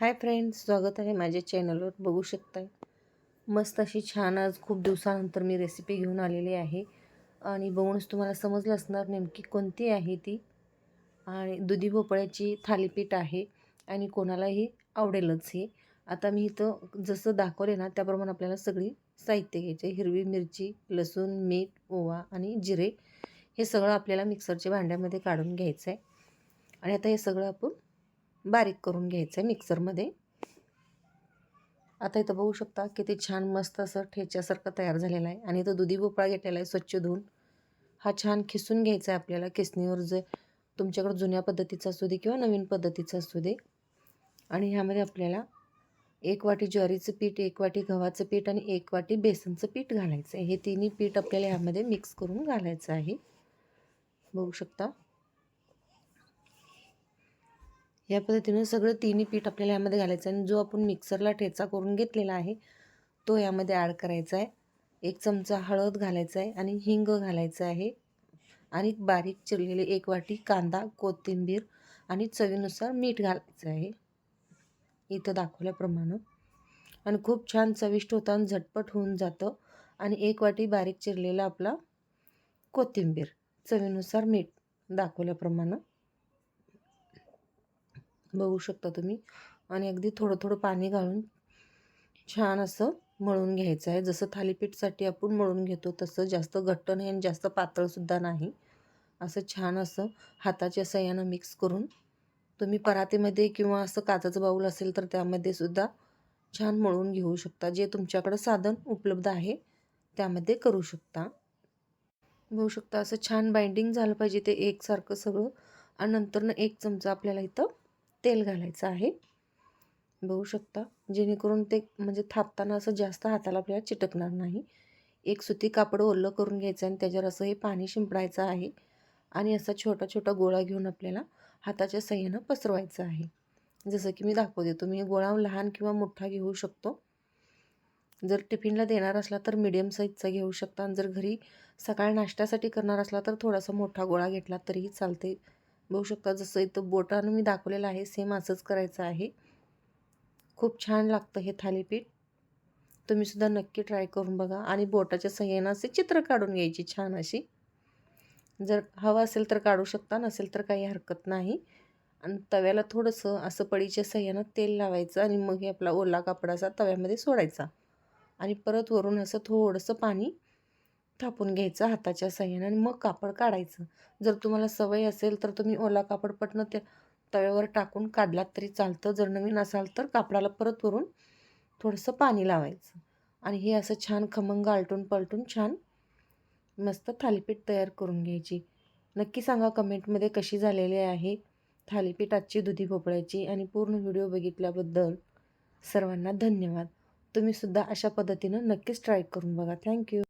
Hi friends स्वागत आहे माझ्या चॅनलवर. बघू शकताय मस्त अशी छान आज खूप दिवसानंतर मी रेसिपी घेऊन आलेली आहे. आणि बघूनच तुम्हाला समजलं असणार नेमकी कोणती आहे ती. आणि दुधी भोपळ्याची थालीपीठ आहे आणि कोणालाही आवडेलच हे. आता मी इथं जसं दाखवले ना त्याप्रमाणे आपल्याला सगळी साहित्य घ्यायचे हिरवी मिरची लसूण मीठ ओवा आणि जिरे हे सगळं आपल्याला मिक्सरच्या भांड्यामध्ये काढून घ्यायचं आहे आणि आता हे सगळं आपण बारीक करून घ्यायचं आहे मिक्सरमध्ये. आता इथं बघू शकता किती छान मस्त असं ठेच्यासारखं तयार झालेलं आहे. आणि इथं दुधी भोपळा घेतलेला आहे स्वच्छ धुवून. हा छान खिसून घ्यायचा आहे आपल्याला. किसणीवर जे तुमच्याकडं जुन्या पद्धतीचा असू दे किंवा नवीन पद्धतीचा असू दे. आणि ह्यामध्ये आपल्याला एक वाटी ज्वारीचं पीठ एक वाटी गव्हाचं पीठ आणि एक वाटी बेसनचं पीठ घालायचं आहे. हे तिन्ही पीठ आपल्याला ह्यामध्ये मिक्स करून घालायचं आहे. बघू शकता. या पद्धतीनं सगळं तिन्ही पीठ आपल्याला यामध्ये घालायचं आहे. आणि जो आपण मिक्सरला ठेचा करून घेतलेला आहे तो यामध्ये ॲड करायचा आहे. एक चमचा हळद घालायचा आहे आणि हिंग घालायचं आहे. आणि बारीक चिरलेले एक वाटी कांदा कोथिंबीर आणि चवीनुसार मीठ घालायचं आहे. इथं दाखवल्याप्रमाणे. आणि खूप छान चविष्ट होतं आणि झटपट होऊन जातं. आणि एक वाटी बारीक चिरलेला आपला कोथिंबीर चवीनुसार मीठ दाखवल्याप्रमाणे. बघू शकता तुम्ही. आणि अगदी थोडं थोडं पाणी घालून छान असं मळून घ्यायचं आहे. जसं थालीपीठसाठी आपण मळून घेतो तसं जास्त घट्ट नाही आणि जास्त पातळसुद्धा नाही. असं छान असं हाताच्या सह्यानं मिक्स करून तुम्ही परातीमध्ये किंवा असं काचाचं बाऊल असेल तर त्यामध्ये सुद्धा छान मळून घेऊ शकता. जे तुमच्याकडं साधन उपलब्ध आहे त्यामध्ये करू शकता. बघू शकता असं छान बाइंडिंग झालं पाहिजे ते एकसारखं सगळं. आणि नंतरनं एक चमचा आपल्याला इथं तेल घालायचं आहे. बघू शकता जेणेकरून ते म्हणजे थापताना असं जास्त हाताला आपल्याला चिटकणार नाही. एक सुती कापड ओलं करून घ्यायचं आणि त्याच्यावर असं हे पाणी शिंपडायचं आहे आणि असा छोटा छोटा गोळा घेऊन आपल्याला हाताच्या सह्यानं पसरवायचं आहे. जसं की मी दाखवते तुम्ही गोळा लहान किंवा मोठा घेऊ शकतो. जर टिफिनला देणार असला तर मीडियम साईजचा घेऊ शकता आणि जर घरी सकाळ नाश्त्यासाठी करणार असला तर थोडासा मोठा गोळा घेतला तरीही चालते. बघू शकता जसं इथं बोटानं मी दाखवलेलं आहे सेम असंच करायचं आहे. खूप छान लागतं हे थालीपीठ. तुम्हीसुद्धा नक्की ट्राय करून बघा आणि बोटाच्या सह्यानं असे चित्र काढून घ्यायची छान अशी. जर हवं असेल तर काढू शकता नसेल तर काही हरकत नाही. आणि तव्याला थोडंसं असं पडीच्या सह्यानं तेल लावायचं आणि मग हे आपला ओला कापडाचा तव्यामध्ये सोडायचा. आणि परत वरून असं थोडंसं पाणी थापून घ्यायचं हाताच्या सहाय्याने आणि मग कापड काढायचं. जर तुम्हाला सवय असेल तर तुम्ही ओला कापड पटणं त्या तव्यावर टाकून काढलात तरी चालतं. जर नवीन असाल तर कापडाला परत वरून थोडंसं पाणी लावायचं. आणि हे असं छान खमंग आलटून पलटून छान मस्त थालीपीठ तयार करून घ्यायची. नक्की सांगा कमेंटमध्ये कशी झालेली आहे थालीपीठ आजची दुधी भोपळ्याची आणि पूर्ण व्हिडिओ बघितल्याबद्दल सर्वांना धन्यवाद. तुम्हीसुद्धा अशा पद्धतीनं नक्कीच ट्राय करून बघा. थँक्यू.